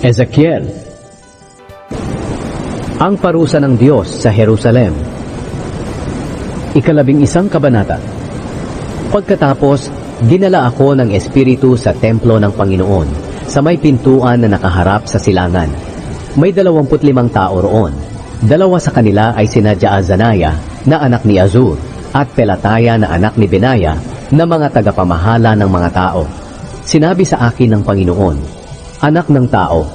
Ezekiel Ang parusa ng Diyos sa Jerusalem Ikalabing isang kabanata Pagkatapos, dinala ako ng Espiritu sa templo ng Panginoon sa may pintuan na nakaharap sa silangan. May dalawamput limang tao roon. Dalawa sa kanila ay sina Jaazanaya na anak ni Azur at Pelataya na anak ni Benaya na mga tagapamahala ng mga tao. Sinabi sa akin ng Panginoon, Anak ng tao,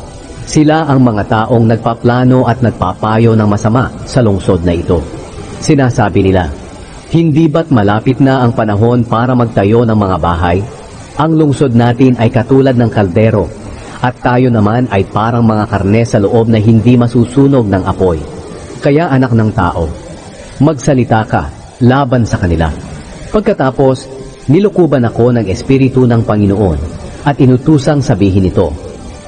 sila ang mga taong nagpaplano at nagpapayo ng masama sa lungsod na ito. Sinasabi nila, Hindi ba't malapit na ang panahon para magtayo ng mga bahay? Ang lungsod natin ay katulad ng kaldero at tayo naman ay parang mga karne sa loob na hindi masusunog ng apoy. Kaya anak ng tao, magsalita ka laban sa kanila. Pagkatapos, nilukuban ako ng Espiritu ng Panginoon at inutusang sabihin ito,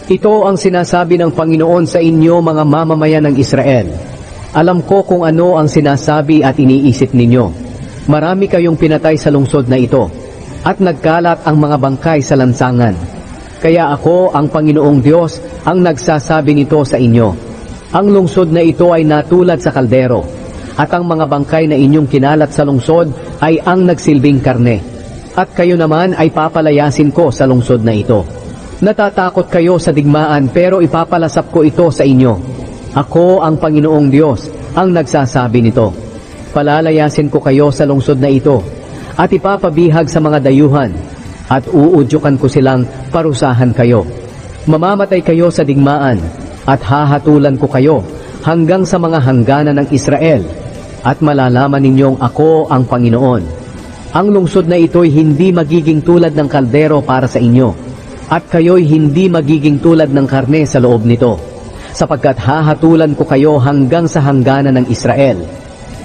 Ito ang sinasabi ng Panginoon sa inyo mga mamamayan ng Israel. Alam ko kung ano ang sinasabi at iniisip ninyo. Marami kayong pinatay sa lungsod na ito at nagkalat ang mga bangkay sa lansangan. Kaya ako, ang Panginoong Diyos, ang nagsasabi nito sa inyo. Ang lungsod na ito ay natulad sa kaldero, at ang mga bangkay na inyong kinalat sa lungsod ay ang nagsilbing karne. At kayo naman ay papalayasin ko sa lungsod na ito. Natatakot kayo sa digmaan pero ipapalasap ko ito sa inyo. Ako ang Panginoong Diyos, ang nagsasabi nito. Palalayasin ko kayo sa lungsod na ito, at ipapabihag sa mga dayuhan, at uudyukan ko silang parusahan kayo. Mamamatay kayo sa digmaan, at hahatulan ko kayo hanggang sa mga hangganan ng Israel, at malalaman ninyong ako ang Panginoon. Ang lungsod na ito'y hindi magiging tulad ng kaldero para sa inyo, at kayo'y hindi magiging tulad ng karne sa loob nito, sapagkat hahatulan ko kayo hanggang sa hangganan ng Israel,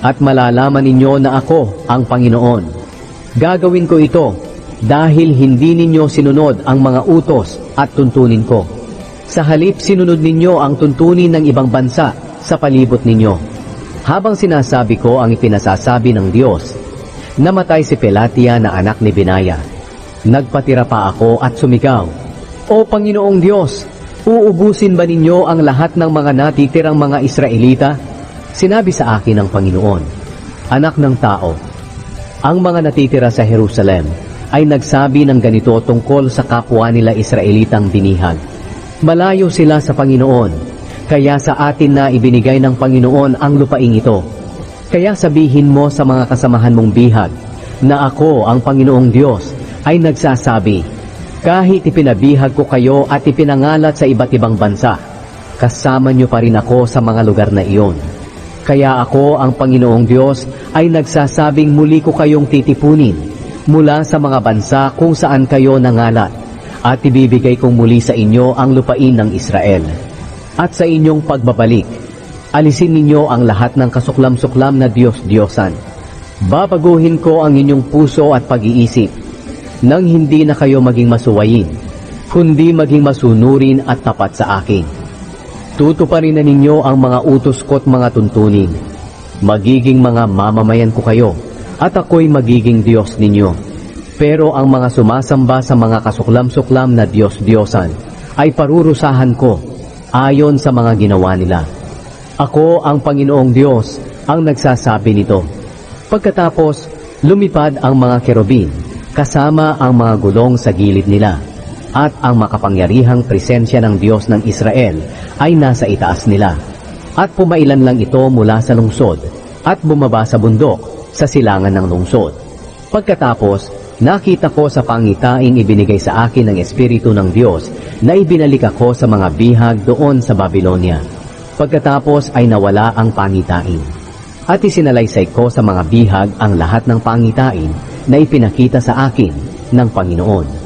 at malalaman ninyo na ako ang Panginoon. Gagawin ko ito dahil hindi ninyo sinunod ang mga utos at tuntunin ko. Sa halip sinunod ninyo ang tuntunin ng ibang bansa sa palibot ninyo. Habang sinasabi ko ang ipinasasabi ng Diyos, namatay si Pelatia na anak ni Binaya. Nagpatira pa ako at sumigaw, O Panginoong Diyos, uubusin ba ninyo ang lahat ng mga natitirang mga Israelita? Sinabi sa akin ng Panginoon, Anak ng tao, ang mga natitira sa Jerusalem ay nagsabi ng ganito tungkol sa kapwa nila Israelitang binihag. Malayo sila sa Panginoon, kaya sa atin na ibinigay ng Panginoon ang lupaing ito. Kaya sabihin mo sa mga kasamahan mong bihag na ako, ang Panginoong Diyos, ay nagsasabi, kahit ipinabihag ko kayo at ipinangalat sa iba't ibang bansa, kasama niyo pa rin ako sa mga lugar na iyon. Kaya ako, ang Panginoong Diyos, ay nagsasabing muli ko kayong titipunin mula sa mga bansa kung saan kayo nangalat at ibibigay kong muli sa inyo ang lupain ng Israel. At sa inyong pagbabalik, alisin ninyo ang lahat ng kasuklam-suklam na Diyos-Diyosan. Babaguhin ko ang inyong puso at pag-iisip nang hindi na kayo maging masuwayin, kundi maging masunurin at tapat sa akin. Tutuparin na ninyo ang mga utos ko't mga tuntunin. Magiging mga mamamayan ko kayo, at ako'y magiging Diyos ninyo. Pero ang mga sumasamba sa mga kasuklam-suklam na Diyos-Diyosan ay parurusahan ko ayon sa mga ginawa nila. Ako ang Panginoong Diyos ang nagsasabi nito. Pagkatapos, lumipad ang mga kerubin kasama ang mga gulong sa gilid nila at ang makapangyarihang presensya ng Diyos ng Israel ay nasa itaas nila. At pumailan lang ito mula sa lungsod at bumaba sa bundok sa silangan ng lungsod. Pagkatapos, nakita ko sa pangitaing ibinigay sa akin ng Espiritu ng Diyos na ibinalik ako sa mga bihag doon sa Babylonia. Pagkatapos ay nawala ang pangitain. At isinalaysay ko sa mga bihag ang lahat ng pangitain na ipinakita sa akin ng Panginoon.